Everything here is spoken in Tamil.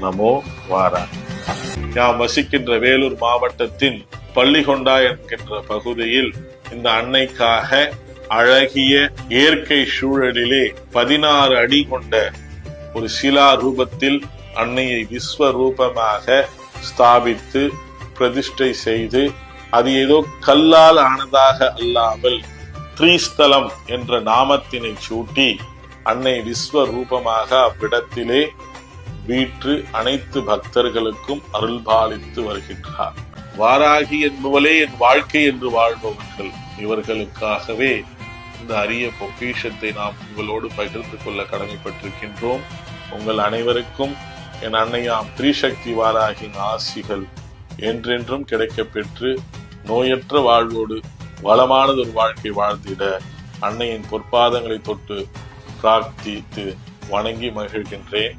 நமோ வாரா. நாம் வசிக்கின்ற வேலூர் மாவட்டத்தின் பள்ளிகொண்டா என்கின்ற பகுதியில் இந்த அன்னைக்காக அழகிய இயற்கை சூழலிலே பதினாறு அடி கொண்ட ஒரு சிலா ரூபத்தில் அன்னையை விஸ்வரூபமாக ஸ்தாபித்து பிரதிஷ்டை செய்து அது ஏதோ கல்லால் ஆனதாக அல்லாமல் த்ரீஸ்தலம் என்ற நாமத்தினை சூட்டி அன்னை விஸ்வரூபமாக அவ்விடத்திலே வீற்று அனைத்து பக்தர்களுக்கும் அருள்பாலித்து வருகின்றார். வாராகி என்பவளே என் வாழ்க்கை என்று வாழ்பவர்கள். இவர்களுக்காகவே இந்த அரிய பொக்கிஷத்தை நாம் உங்களோடு பகிர்ந்து கொள்ள கடமைப்பட்டிருக்கின்றோம். உங்கள் அனைவருக்கும் என் அன்னையாம் திரிசக்தி வாராகின் ஆசிகள் என்றென்றும் கிடைக்கப்பெற்று நோயற்ற வாழ்வோடு வளமானது ஒரு வாழ்க்கை வாழ்ந்திட அன்னையின் பொற்பாதங்களை தொட்டு பிரார்த்தித்து வணங்கி மகிழ்கின்றேன்.